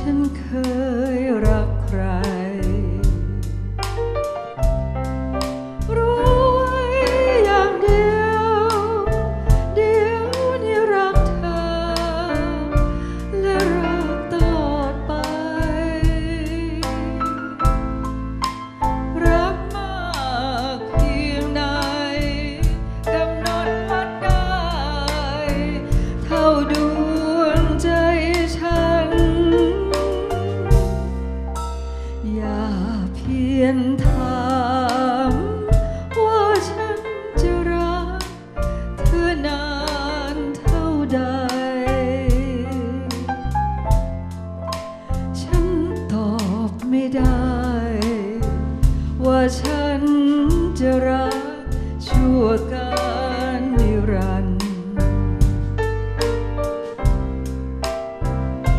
ฉันเคย เพียงถามว่าฉันจะรักเธอนานเท่าใด ฉันตอบไม่ได้ ว่าฉันจะรักชั่วการนิรันดร์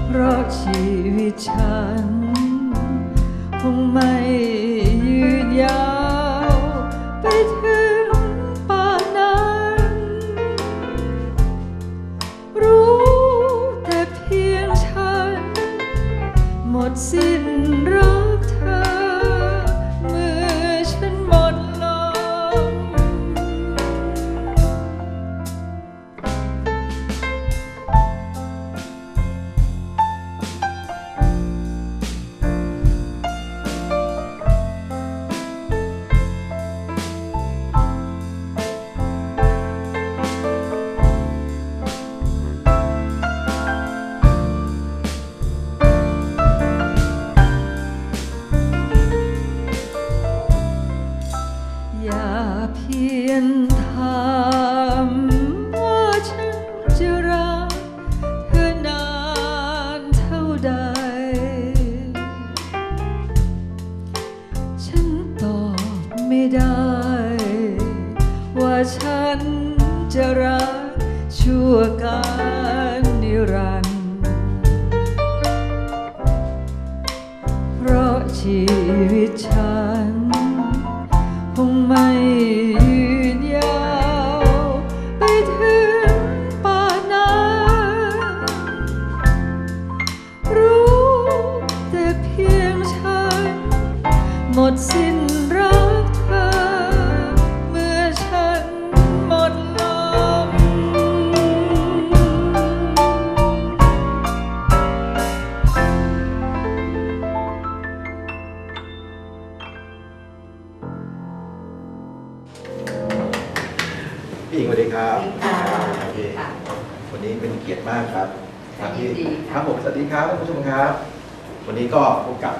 เพราะชีวิตฉันคงไม่ ยนถามว่าฉันจะรักเธอนานเท่าใด ฉันตอบไม่ได้ ว่าฉันจะรักชั่วการ พี่หญิงสวัสดีครับสวัสดีค่ะโอเคค่ะ วันนี้เป็นเกียรติมากครับครับพี่ยินดีค่ะครับผมสวัสดีครับท่านผู้ชมครับ วันนี้ก็พบกับ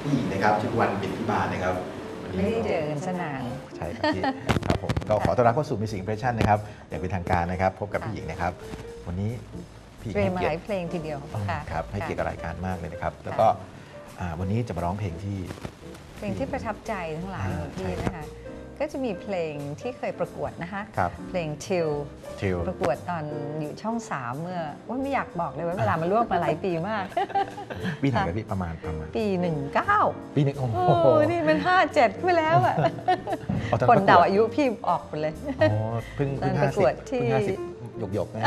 พี่หญิงนะครับชื่อวันบินพิบาลนะครับวันนี้ไม่ได้เจอกันสนานใช่ครับพี่ครับผมก็ขอต้อนรับเข้าสู่ Music Impression นะครับอย่างเป็นทางการนะครับ พบกับค่ะพี่หญิงนะครับ วันนี้พี่หญิงเตรียมให้มาเกีหยรลายติเพลงทีเดียวอ๋อค่ะครับให้เกียรติกับค่ะรายการมากเลยนะครับ แล้วก็อ่าวันนี้จะมาร้องเพลงที่ เพลงที่ประทับใจทั้งหลายของพี่ใช่ครับนะคะ ก็จะมีเพลงที่เคยประกวดนะคะครับเพลงทิวทิวประกวดตอนอยู่ช่องสามเมื่อว่าไม่อยากบอกเลยว่าเวลามันล่วงมาหลายปีมาก ปีไหนครับพี่ประมาณประมาณ ปี 19 ปีหนึงโอ้โอ้โหนี่มัน 57ไปแล้วอะอ๋อตอคนเดาประกวอายุพี่ออกหมดเลย อ๋อเพิ่งตอนเพิ่งปห้าระกสิวบดที่ เพิ่งห้าสิบหยกหยกๆนะ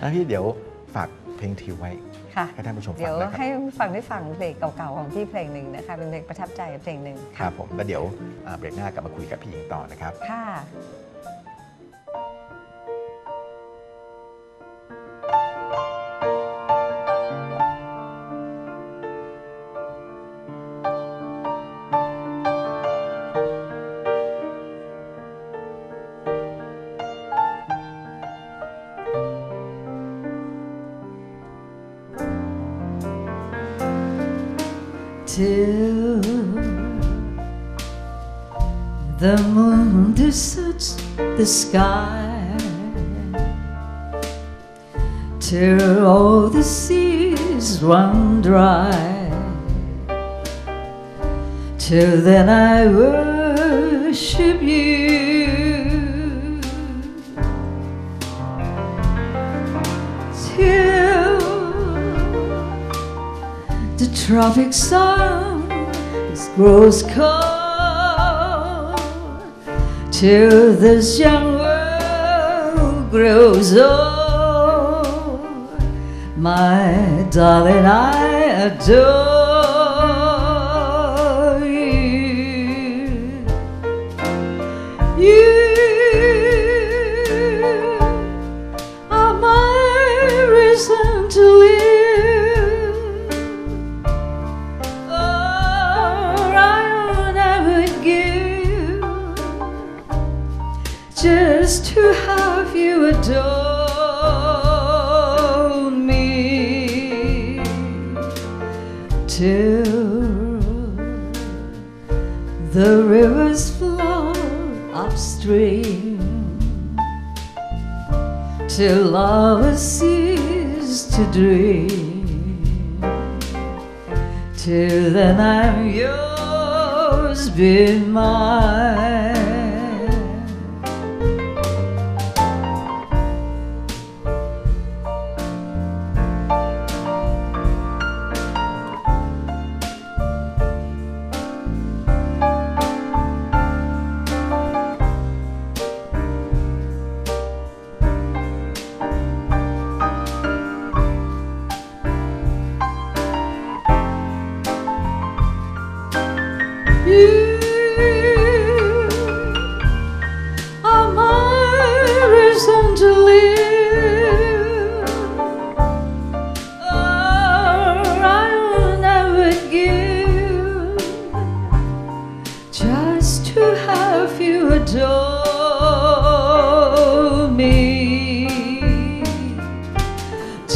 นะพี่เดี๋ยวฝากเพลงทิวไว้ ค่ะให้ท่านผู้ชมฟัเดี๋งยวนะครับให้ฟังได้ฟังเพลงเก่าๆของพี่เพลงหนึ่งนะคะเป็นเพลงประทับใจเพลงหนึ่งครับผมแล้วเดี๋ยวอ่าเบรกหน้ากลับมาคุยกับพี่หญิงต่อนะครับ ค่ะ till the moon deserts the sky, till all the seas run dry. Till then, I worship you. Tropic sun grows cold till this young world grows old. My darling, I adore adore me till the rivers flow upstream till love cease to dream. Till then I'm yours, be mine.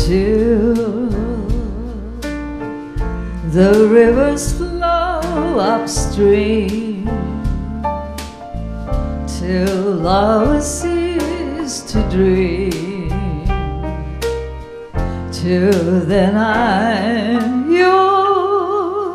Till the rivers flow upstream till love cease to dream. Till then I'm yours.